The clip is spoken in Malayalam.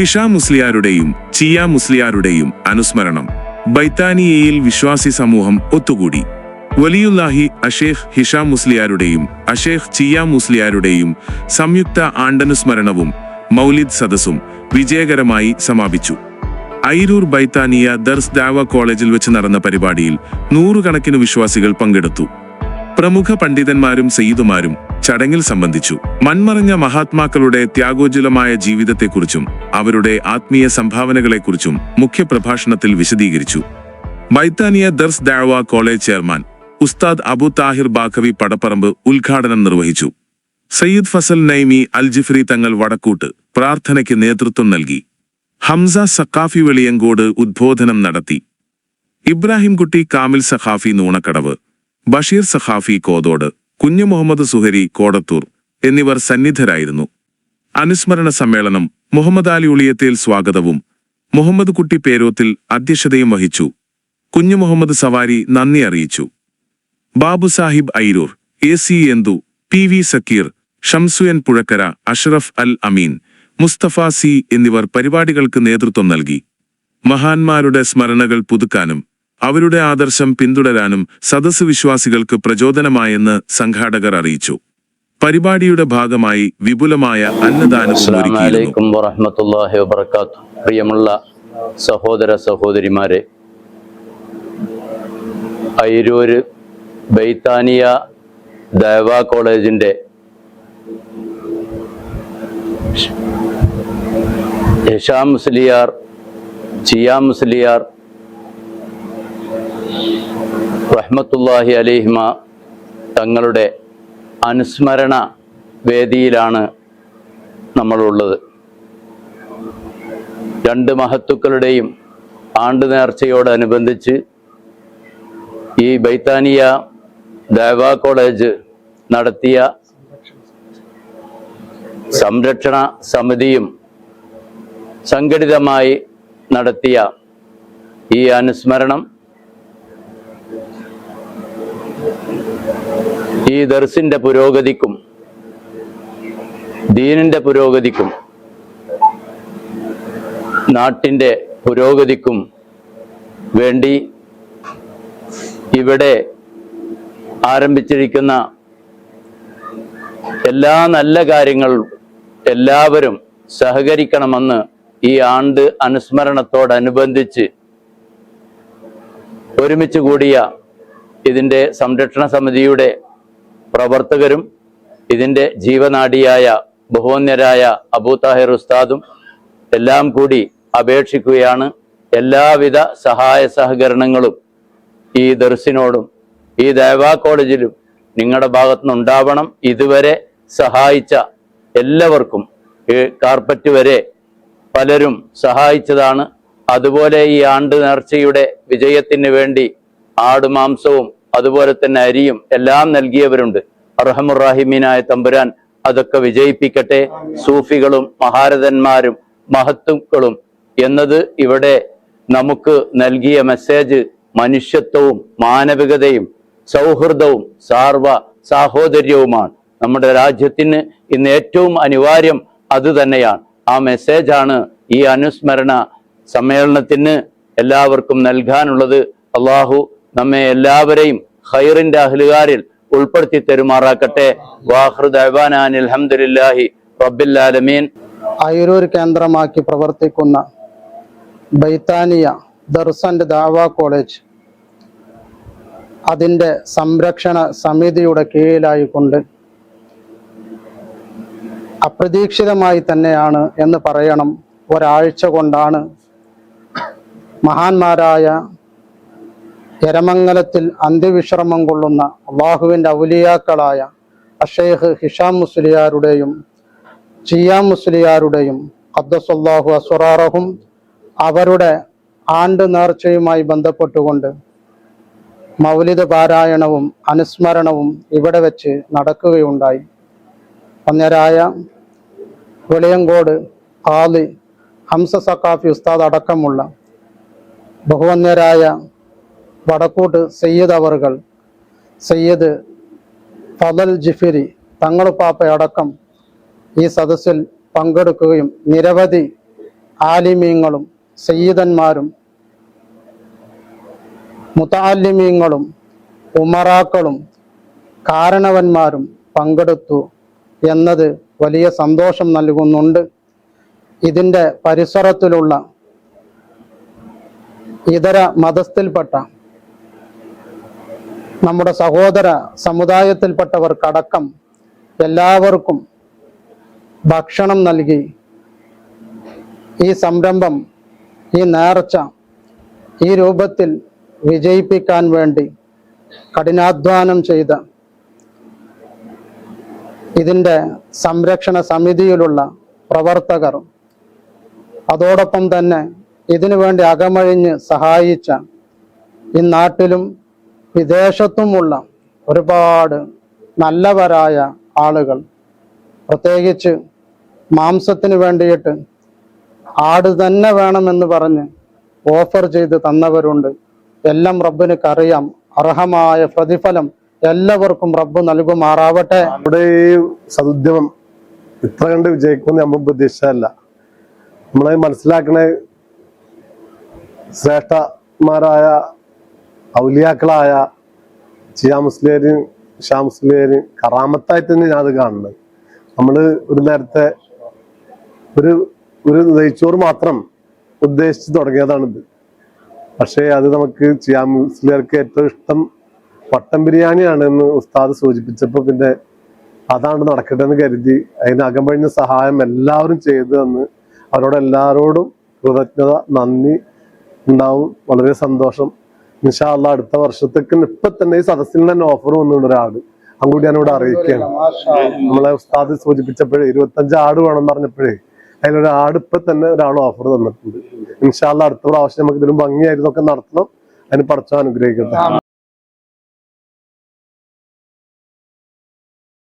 ഹിഷാം മുസ്ലിയാരുടെയും ചിയ മുസ്ലിയാരുടെയും അനുസ്മരണം. ബൈത്താനിയയിൽ വിശ്വാസി സമൂഹം ഒത്തുകൂടി. വലിയുല്ലാഹി അഷേഖ് ഹിഷ മുസ്ലിയാരുടെയും അഷേഖ് ചിയ മുസ്ലിയാരുടെയും സംയുക്ത ആണ്ടനുസ്മരണവും മൗലിദ് സദസ്സും വിജയകരമായി സമാപിച്ചു. ഐരൂർ ബൈത്താനിയ ദർസ് ദാവ കോളേജിൽ വെച്ച് നടന്ന പരിപാടിയിൽ നൂറുകണക്കിന് വിശ്വാസികൾ പങ്കെടുത്തു. പ്രമുഖ പണ്ഡിതന്മാരും സയ്യിദുമാരും ചടങ്ങിൽ സംബന്ധിച്ചു. മൺമറഞ്ഞ മഹാത്മാക്കളുടെ ത്യാഗോജ്വലമായ ജീവിതത്തെക്കുറിച്ചും അവരുടെ ആത്മീയ സംഭാവനകളെക്കുറിച്ചും മുഖ്യപ്രഭാഷണത്തിൽ വിശദീകരിച്ചു. ബൈത്താനിയ ദർസ് ദാഴ്വ കോളേജ് ചെയർമാൻ ഉസ്താദ് അബു താഹിർ ബാഖവി പടപ്പറമ്പ് ഉദ്ഘാടനം നിർവഹിച്ചു. സയ്യിദ് ഫസൽ നൈമി അൽ ജിഫ്രി തങ്ങൾ വടക്കൂട്ട് പ്രാർത്ഥനയ്ക്ക് നേതൃത്വം നൽകി. ഹംസ സഖാഫി വെളിയങ്കോട് ഉദ്ബോധനം നടത്തി. ഇബ്രാഹിംകുട്ടി കാമിൽ സഖാഫി നൂണക്കടവ് ബഷീർ സഖാഫി കോതോട് കുഞ്ഞു മുഹമ്മദ് സുഹരി കോടത്തൂർ എന്നിവർ സന്നിധരായിരുന്നു. അനുസ്മരണ സമ്മേളനം മുഹമ്മദ് അലി ഉളിയത്തേൽ സ്വാഗതവും മുഹമ്മദ് കുട്ടി പേരോത്തിൽ അധ്യക്ഷതയും വഹിച്ചു. കുഞ്ഞു മുഹമ്മദ് സവാരി നന്ദി അറിയിച്ചു. ബാബു സാഹിബ് ഐരൂർ എ സി എന്തു പി വി സക്കീർ ഷംസുയൻ പുഴക്കര അഷ്റഫ് അൽ അമീൻ മുസ്തഫ സി എന്നിവർ പരിപാടികൾക്ക് നേതൃത്വം നൽകി. മഹാന്മാരുടെ സ്മരണകൾ പുതുക്കാനും അവരുടെ ആദർശം പിന്തുടരാനും സദസ് വിശ്വാസികൾക്ക് പ്രചോദനമായെന്ന് സംഘാടകർ അറിയിച്ചു. പരിപാടിയുടെ ഭാഗമായി വിപുലമായ വബർക്കാത്തു പ്രിയമുള്ള സഹോദര സഹോദരിമാരെ അയിരൂര് ബൈത്താനിയ ദേവ കോളേജിന്റെ ഹിഷാം മുസ്ലിയാർ ചിയാ മുസ്ലിയാർ റഹ്മത്തുല്ലാഹി അലിഹിമ തങ്ങളുടെ അനുസ്മരണ വേദിയിലാണ് നമ്മളുള്ളത്. രണ്ട് മഹത്തുക്കളുടെയും ആണ്ട് നേർച്ചയോടനുബന്ധിച്ച് ഈ ബൈത്താനിയ ദേവ കോളേജ് നടത്തിയ സംരക്ഷണ സമിതിയും സംഘടിതമായി നടത്തിയ ഈ അനുസ്മരണം ഈ ദർസിന്റെ പുരോഗതിക്കും ദീനിന്റെ പുരോഗതിക്കും നാട്ടിന്റെ പുരോഗതിക്കും വേണ്ടി ഇവിടെ ആരംഭിച്ചിരിക്കുന്ന എല്ലാ നല്ല കാര്യങ്ങളും എല്ലാവരും സഹകരിക്കണമെന്ന് ഈ ആണ്ട് അനുസ്മരണത്തോടനുബന്ധിച്ച് ഒരുമിച്ച് കൂടിയ ഇതിന്റെ സംരക്ഷണ സമിതിയുടെ പ്രവർത്തകരും ഇതിന്റെ ജീവനാടിയായ ബഹുവന്യരായ അബൂ താഹിർ ഉസ്താദും എല്ലാം കൂടി അപേക്ഷിക്കുകയാണ്. എല്ലാവിധ സഹായ സഹകരണങ്ങളും ഈ ദർസിനോടും ഈ ദേവാ കോളേജിലും നിങ്ങളുടെ ഭാഗത്തുനിന്ന് ഉണ്ടാവണം ഇതുവരെ സഹായിച്ച എല്ലാവർക്കും ഈ കാർപ്പറ്റ് വരെ പലരും സഹായിച്ചതാണ്. അതുപോലെ ഈ ആണ്ട് നേർച്ചയുടെ വിജയത്തിന് വേണ്ടി ആടുമാംസവും അതുപോലെ തന്നെ അരിയും എല്ലാം നൽകിയവരുണ്ട്. അർഹമുറാഹിമീനായ തമ്പുരാൻ അതൊക്കെ വിജയിപ്പിക്കട്ടെ. സൂഫികളും മഹാരഥന്മാരും മഹത്തുക്കളും എന്നത് ഇവിടെ നമുക്ക് നൽകിയ മെസ്സേജ് മനുഷ്യത്വവും മാനവികതയും സൗഹൃദവും സാർവ സാഹോദര്യവുമാണ്. നമ്മുടെ രാജ്യത്തിന് ഇന്ന് ഏറ്റവും അനിവാര്യം അത് തന്നെയാണ്. ആ മെസ്സേജാണ് ഈ അനുസ്മരണ സമ്മേളനത്തിന് എല്ലാവർക്കും നൽകാനുള്ളത്. അള്ളാഹു നമ്മെ എല്ലാവരെയും ഖൈറിന്റെ അഹ്ലുകാരിൽ ഉൾപ്പെടുത്തി തെരുമാറാക്കട്ടെ. വാഹൃദാൻ അയിരൂർ കേന്ദ്രമാക്കി പ്രവർത്തിക്കുന്ന ബൈത്താനിയ ദർസന്റ് ദാവ കോളേജ് അതിന്റെ സംരക്ഷണ സമിതിയുടെ കീഴിലായിക്കൊണ്ട് അപ്രതീക്ഷിതമായി തന്നെയാണ് എന്ന് പറയണം. ഒരാഴ്ച കൊണ്ടാണ് മഹാന്മാരായ എരമംഗലത്തിൽ അന്ത്യവിശ്രമം കൊള്ളുന്ന അള്ളാഹുവിന്റെ ഔലിയാക്കളായ അഷേഖ് ഹിഷാം മുസ്ലിയാരുടെയും ചിയാം മുസ്ലിയാരുടെയും അബ്ദസല്ലാഹു അസുറാറഹും അവരുടെ ആണ്ട് നേർച്ചയുമായി ബന്ധപ്പെട്ടുകൊണ്ട് മൗലിദ് പാരായണവും അനുസ്മരണവും ഇവിടെ വെച്ച് നടക്കുകയുണ്ടായി. അന്നേരായ വെളിയങ്കോട് ആലി ഹംസ സക്കാഫി ഉസ്താദ് അടക്കമുള്ള ബഹുവന്യരായ വടക്കൂട്ട് സയ്യദ് അവറുകൾ സയ്യദ് ഫലൽ ജിഫിരി തങ്ങളുപ്പാപ്പയടക്കം ഈ സദസ്സിൽ പങ്കെടുക്കുകയും നിരവധി ആലിമീങ്ങളും സയ്യിദന്മാരും മുതാലിമീങ്ങളും ഉമറാക്കളും കാരണവന്മാരും പങ്കെടുത്തു എന്നത് വലിയ സന്തോഷം നൽകുന്നുണ്ട്. ഇതിന്റെ പരിസരത്തിലുള്ള ഇതര മതസ്ഥിൽപ്പെട്ട നമ്മുടെ സഹോദര സമുദായത്തിൽപ്പെട്ടവർക്കടക്കം എല്ലാവർക്കും ഭക്ഷണം നൽകി. ഈ സംരംഭം ഈ നേർച്ച ഈ രൂപത്തിൽ വിജയിപ്പിക്കാൻ വേണ്ടി കഠിനാധ്വാനം ചെയ്ത ഇതിന്റെ സംരക്ഷണ സമിതിയിലുള്ള പ്രവർത്തകർ അതോടൊപ്പം തന്നെ ഇതിനു വേണ്ടി അകമഴിഞ്ഞ് സഹായിച്ച ഈ നാട്ടിലും വിദേശത്തുമുള്ള ഒരുപാട് നല്ലവരായ ആളുകൾ പ്രത്യേകിച്ച് മാംസത്തിന് വേണ്ടിയിട്ട് ആട് തന്നെ വേണമെന്ന് പറഞ്ഞ് ഓഫർ ചെയ്ത് തന്നവരുണ്ട്. എല്ലാം റബ്ബിനക്കറിയാം. അർഹമായ പ്രതിഫലം എല്ലാവർക്കും റബ്ബ് നൽകുമാറാവട്ടെ. നമ്മുടെ ഈ സദുദ്യമം ഇത്ര കണ്ട് വിജയിക്കുമെന്ന് നമ്മൾ പ്രതീക്ഷിച്ചതല്ല നമ്മളെ മനസ്സിലാക്കണ ശ്രേഷ്ഠന്മാരായ ഔലിയാക്കളായ ചിയാ മുസ്ലിയരും ഷാ മുസ്ലിയരും കറാമത്തായിട്ട് തന്നെ ഞാൻ അത് കാണുന്നത്. നമ്മൾ ഒരു നേരത്തെ ഒരു ഒരു നെയ്ച്ചോറ് മാത്രം ഉദ്ദേശിച്ച് തുടങ്ങിയതാണിത്. പക്ഷേ അത് നമുക്ക് ചിയാ മുസ്ലിയർക്ക് ഏറ്റവും ഇഷ്ടം വട്ടം ബിരിയാണിയാണ് എന്ന് ഉസ്താദ് സൂചിപ്പിച്ചപ്പോൾ പിന്നെ അതാണ് നടക്കട്ടെ എന്ന് കരുതി അതിന് അകമ്പഴിഞ്ഞ സഹായം എല്ലാവരും ചെയ്തു തന്ന് അവരോട് എല്ലാവരോടും കൃതജ്ഞത നന്ദി ഉണ്ടാവും. വളരെ സന്തോഷം. ഇൻഷാല്ല അടുത്ത വർഷത്തേക്ക് ഇപ്പൊ തന്നെ ഈ സദസ്സിൽ തന്നെ ഓഫർ വന്നിട്ടുണ്ട് ഒരാട് അങ്ങോട്ട് ഞാനിവിടെ അറിയിക്കുകയാണ്. നമ്മളെ ഉസ്താദ് സൂചിപ്പിച്ചപ്പോഴേ ഇരുപത്തഞ്ച് ആട് വേണം പറഞ്ഞപ്പോഴേ അതിലൊരു ആട് ഇപ്പൊ തന്നെ ഒരാൾ ഓഫർ തന്നിട്ടുണ്ട്. ഇൻഷാല്ല അടുത്ത പ്രാവശ്യം നമുക്ക് ഇതിലും ഭംഗിയായിരുന്നൊക്കെ നടത്തണം. അതിന് പഠിച്ചോ അനുഗ്രഹിക്കട്ടെ.